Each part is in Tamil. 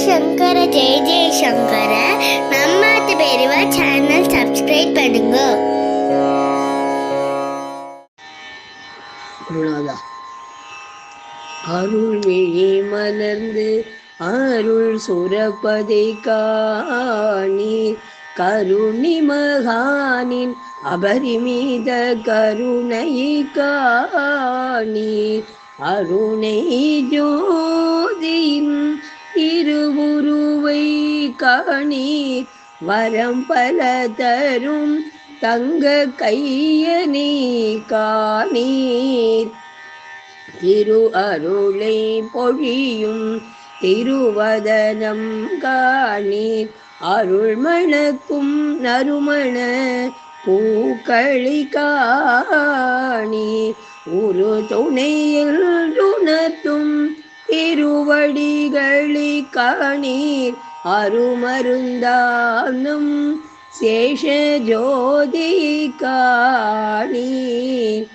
சங்கர ஜெய ஜெய சங்கர நம்ம பெரியவா சேனல் சப்ஸ்கிரைப் பண்ணுங்க குருநாதா மலர்ந்து அருள் சுரப்பதை காணீர் கருணி மகானின் அபரிமித கருணை காணீர் அருணை ஜோதியின் திருவுருவை காணி வரம் பல தரும் தங்க கையனி காணீர். திரு அருளை பொழியும் திருவதனம் காணீர். அருள்மணக்கும் நறுமண பூக்களி காணீர். ஒரு துணையில் உணர்த்தும் திருவடிகளி காணீர் அருமருந்தானும் சேஷ ஜோதி காணீர்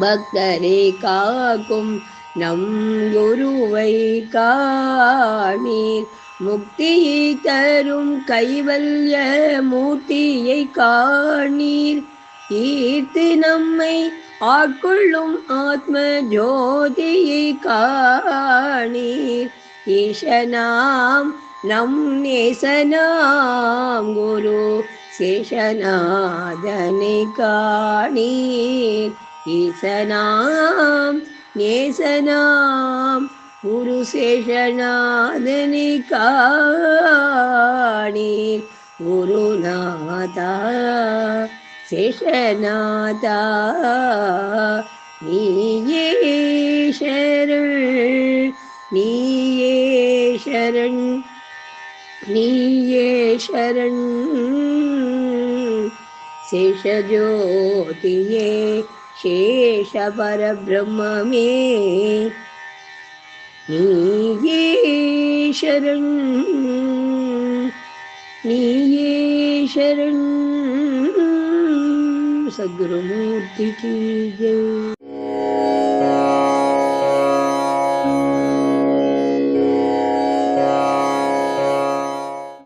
பக்தரை காக்கும் நம் குருவை காணீர். முக்தியை தரும் கைவல்ய மூர்த்தியை காணீர். கீர்த்தி நம்மை ஆட்கொள்ளும் ஆத்ம ஜோதியை காணீர். ஈசனாம் நம் நேசனாம் குரு சேஷநாதனை காணீர். ஈசனாம் நேசனாம் குரு சேஷநாதனை காணீர். குருநாதா शेषनादा नीये शरण नीये शरण नीये शरण। ब्रह्म में नीये शरण नीये शरण। सदगुरुमूर्ति की जय।